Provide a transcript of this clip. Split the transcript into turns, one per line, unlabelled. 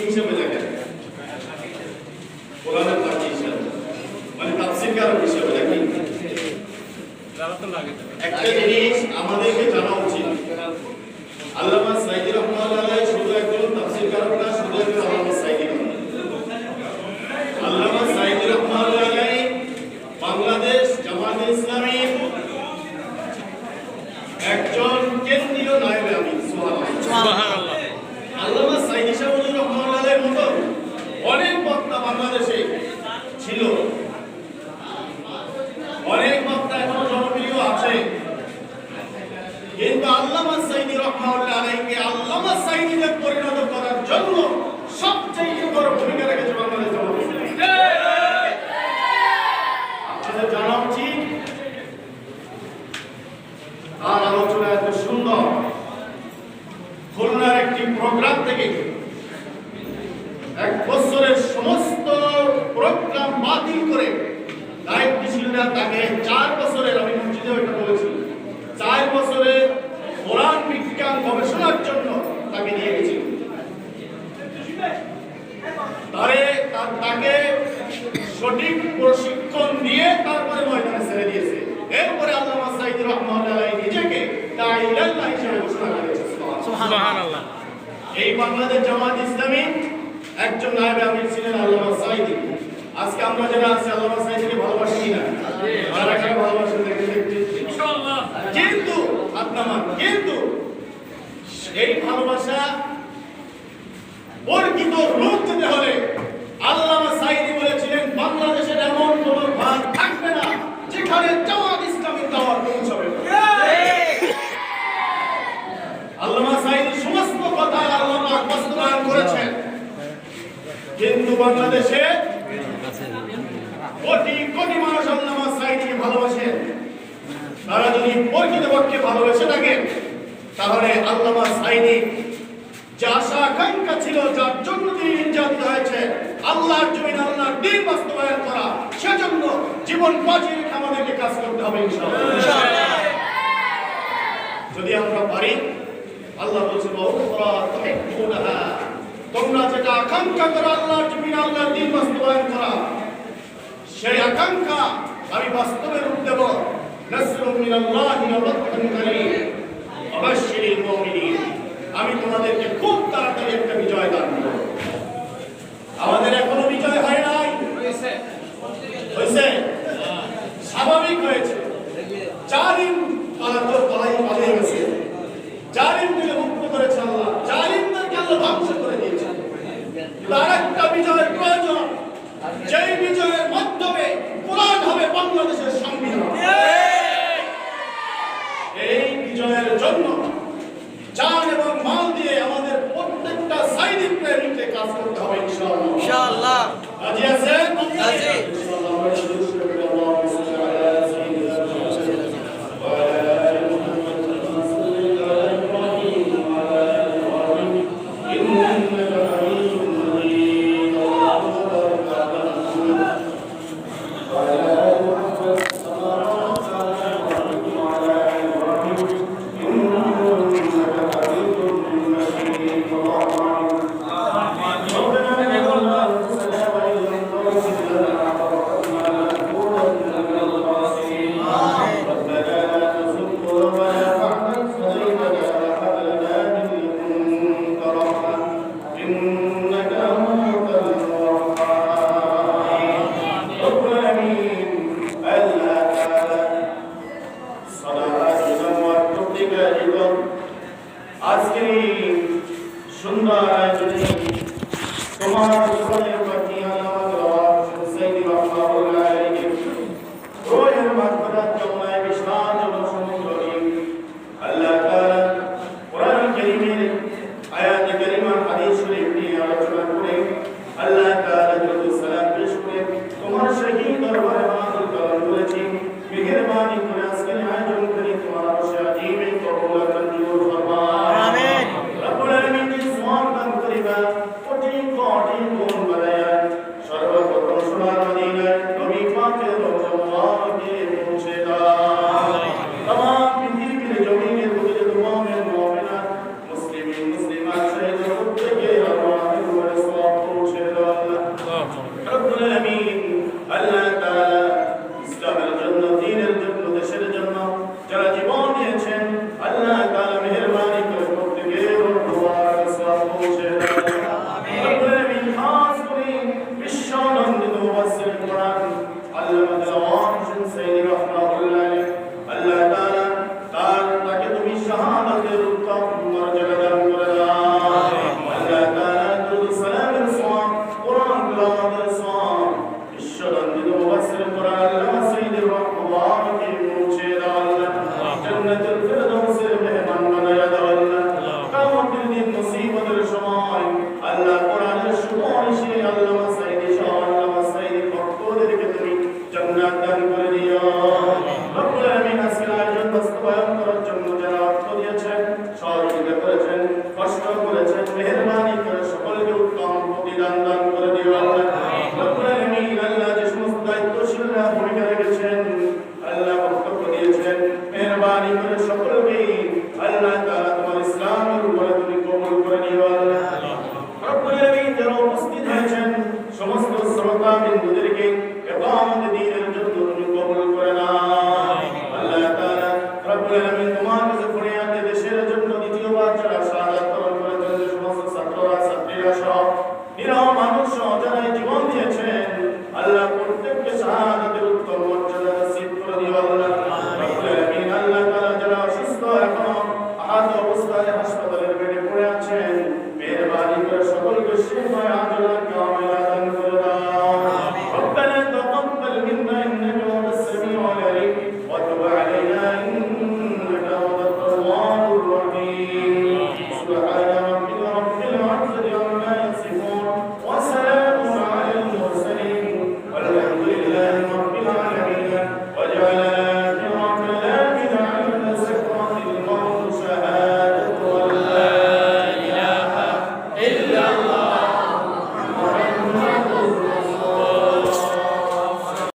হিসেবে দেখেন। কোরআনের পাখি হিসেবে মানে তাফসিরকার হিসেবে দেখেন একটা জিনিস আমাদেরকে জানা উচিত আল্লামা সাইদি রহমাতুল্লাহ আলাইহি শুধু একজন তাফসীরকারক না শুধু একজন আল্লামা সাইদি না আল্লামা সাইদি রহমাতুল্লাহ আলাইহি বাংলাদেশ জামাতে ইসলামী একজন কেন্দ্রীয় নায়েবে আমিন সুবহানাল্লাহ আল্লামা সাইদি সাহেবুর রহমাতুল্লাহ আলাইহির মতো অনেক বক্তা বাংলাদেশে ছিল অনেক বক্তা এখন জনপ্রিয় আছে কিন্তু আল্লামা সাইদি রহমাতুল্লাহ আলাইহিকে আল্লামা সাইদিতে পরিণত করার জন্য সবচেয়ে বড় ভূমিকা রেখেছে বাংলাদেশ জামাত ইসলামী। আপনাদের জানা উচিত তার আলোচনা এত সুন্দর খুলনার একটি প্রোগ্রাম থেকে এক বছরের সমস্ত প্রোগ্রাম বাতিল করে দায়িত্বশীলরা তাকে চার বছরের আমি মসজিদে ওইটা বলেছি চার বছরের কোরআন বিজ্ঞান গবেষণার জন্য তাকে নিয়ে গেছিল। তারে তাকে সঠিক প্রশিক্ষণ দিয়ে তারপরে ময়দানে ছেড়ে দিয়েছে। এরপরে আল্লামা সাইদ রহমাতুল্লাহ নিজেকে দাইলাল্লাহ হিসেবে ঘোষণা করেছে
সুবহানাল্লাহ।
এই বাংলাদেশ জামাত ইসলামী একজন নায়েবে আমির ছিলেন আল্লামা সাইদি। আজকে আমরা যারা আছি আল্লামা সাইদিকে ভালোবাসি কারা ভালোবাসেন দেখে দেখতে কিন্তু আপনার কিন্তু এই ভালোবাসা প্রকৃত রূপ দিতে হলে আল্লামা সাইদি বলেছিলেন বাংলাদেশের এমন কোন ভাগ থাকবে না যেখানে জামাত ইসলামীর দাওয়াত পৌঁছাবে না। আল্লামা সাইদি সমস্ত কথা আল্লামা বাস্তবায়ন করেছেন কিন্তু বাংলাদেশে কোটি কোটি মানুষ আল্লামা সাইদিকে ভালোবাসেন তারা যদি প্রকৃতপক্ষে ভালোবেসে থাকে, তাহলে আল্লামা আকাঙ্ক্ষা ছিল, যার জন্য হয়েছে, আল্লাহর সেজন্য জীবন কাজ করতে হবে যদি আমরা পারি, আল্লাহ বলছে "ওয়া তুহিব্বুনাহা।" তোমরা যেটা আকাঙ্ক্ষা করো আল্লাহর জমিন আল্লাহর দিন বাস্তবায়ন করা। সেই আকাঙ্ক্ষা আমি বাস্তবে রূপ দেব। আমি তোমাদেরকে খুব তাড়াতাড়ি একটা বিজয় দান করব। আমাদের এখনও বিজয় হয় নাই। হয়েছে। স্বাভাবিক হয়েছে। জালিম পালাতো পালাই পালিয়ে গেছে জালিমকে মুক্ত করেছে আল্লাহ জালিমদেরকে আল্লাহ ধ্বংস করে দিয়েছে তার একটা বিজয়ের প্রয়োজন যেই বিজয়ের মাধ্যমে কোরআন হবে বাংলাদেশের সংবিধান এই বিজয়ের জন্য জান এবং মাল দিয়ে আমাদের প্রত্যেকটা সাইড প্রেমিককে কাজ করতে হবে ইনশাআল্লাহ।
ইনশাআল্লাহ।
রাজি আছেন?
রাজি।
আজকের এই সুন্দর আয়োজনে তোমার